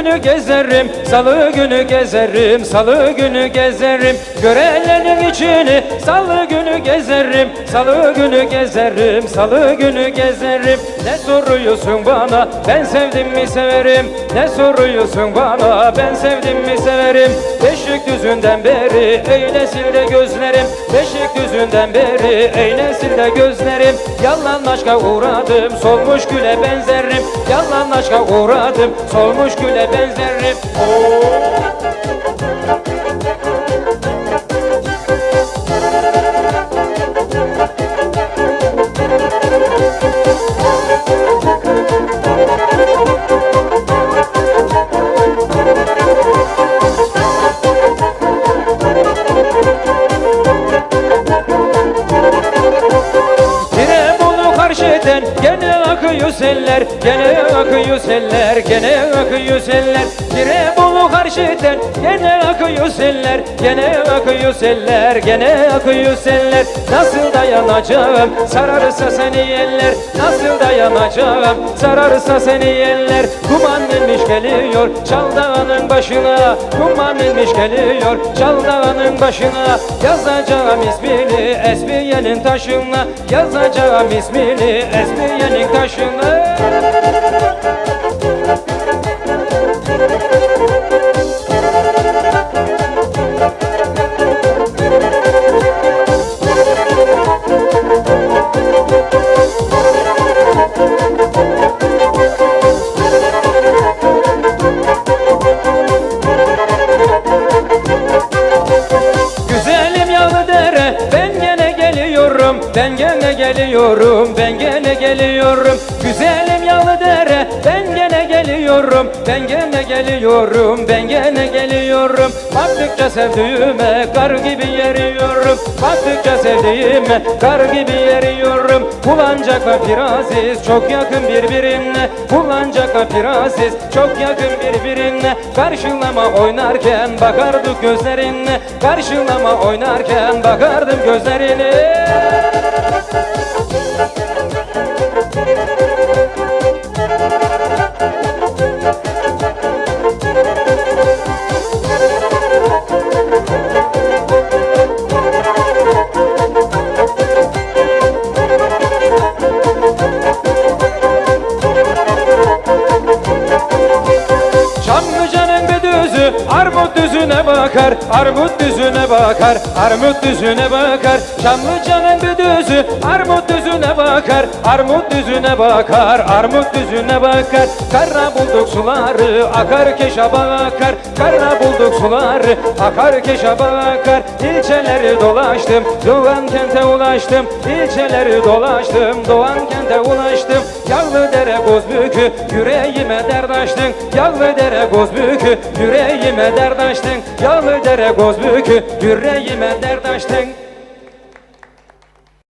günü gezerim Salı günü gezerim Salı günü gezerim. Görenlerin içini Salı günü gezerim Salı günü gezerim Salı günü gezerim. Ne soruyorsun bana Ben sevdim mi severim? Ne soruyorsun bana Ben sevdim mi severim? Beşikdüzü'nden beri Eylesilde gözlerim. Beşikdüzü'nden beri Eylesilde gözlerim. Yalan aşka uğradım Solmuş güle benzerim. Yalan aşka uğradım Solmuş güle benzerim there's a rip. Oh. Gene akıyor seller Gene akıyor seller Gene akıyor seller. Yine bunu karşıdan gene akıyor seller Gene akıyor seller Gene akıyor seller. Nasıl dayanacağım sararsa seni yeller. Nasıl dayanacağım sararsa seni yeller. Kuman inmiş geliyor çal dağının başına Kuman inmiş geliyor çal dağının başına. Yazacağım ismini Esmiye'nin taşına Yazacağım ismini Esmiye'nin taşına geliyorum ben gene geliyorum. Güzelim yağlı dere ben gene geliyorum. Ben gene geliyorum ben gene geliyorum. Baktıkça sevdiğime kar gibi yeriyorum Baktıkça sevdiğime kar gibi yeriyorum Bulancak ve Piraziz çok yakın birbirine. Bulancak ve Piraziz çok yakın birbirine. Karşılama oynarken bakardık gözlerine. Karşılama oynarken bakardım gözlerine Çamlıcanın düzüne bakar Armut düzüne bakar Armut düzüne bakar. Çamlıcanın bir düzü armut düzüne bakar Armut düzüne bakar Armut düzüne bakar. Kara bulduk suları akar keşaba akar Kara bulduk suları akar keşaba akar İlçeleri dolaştım Doğan kente ulaştım. İlçeleri dolaştım Doğan kente ulaştım Yağlı dere Gozbükü yüreğime dert açtın. Yağlı dere Gozbükü yüreğime dert açtın. Yağlı dere Gozbükü yüreğime dert açtın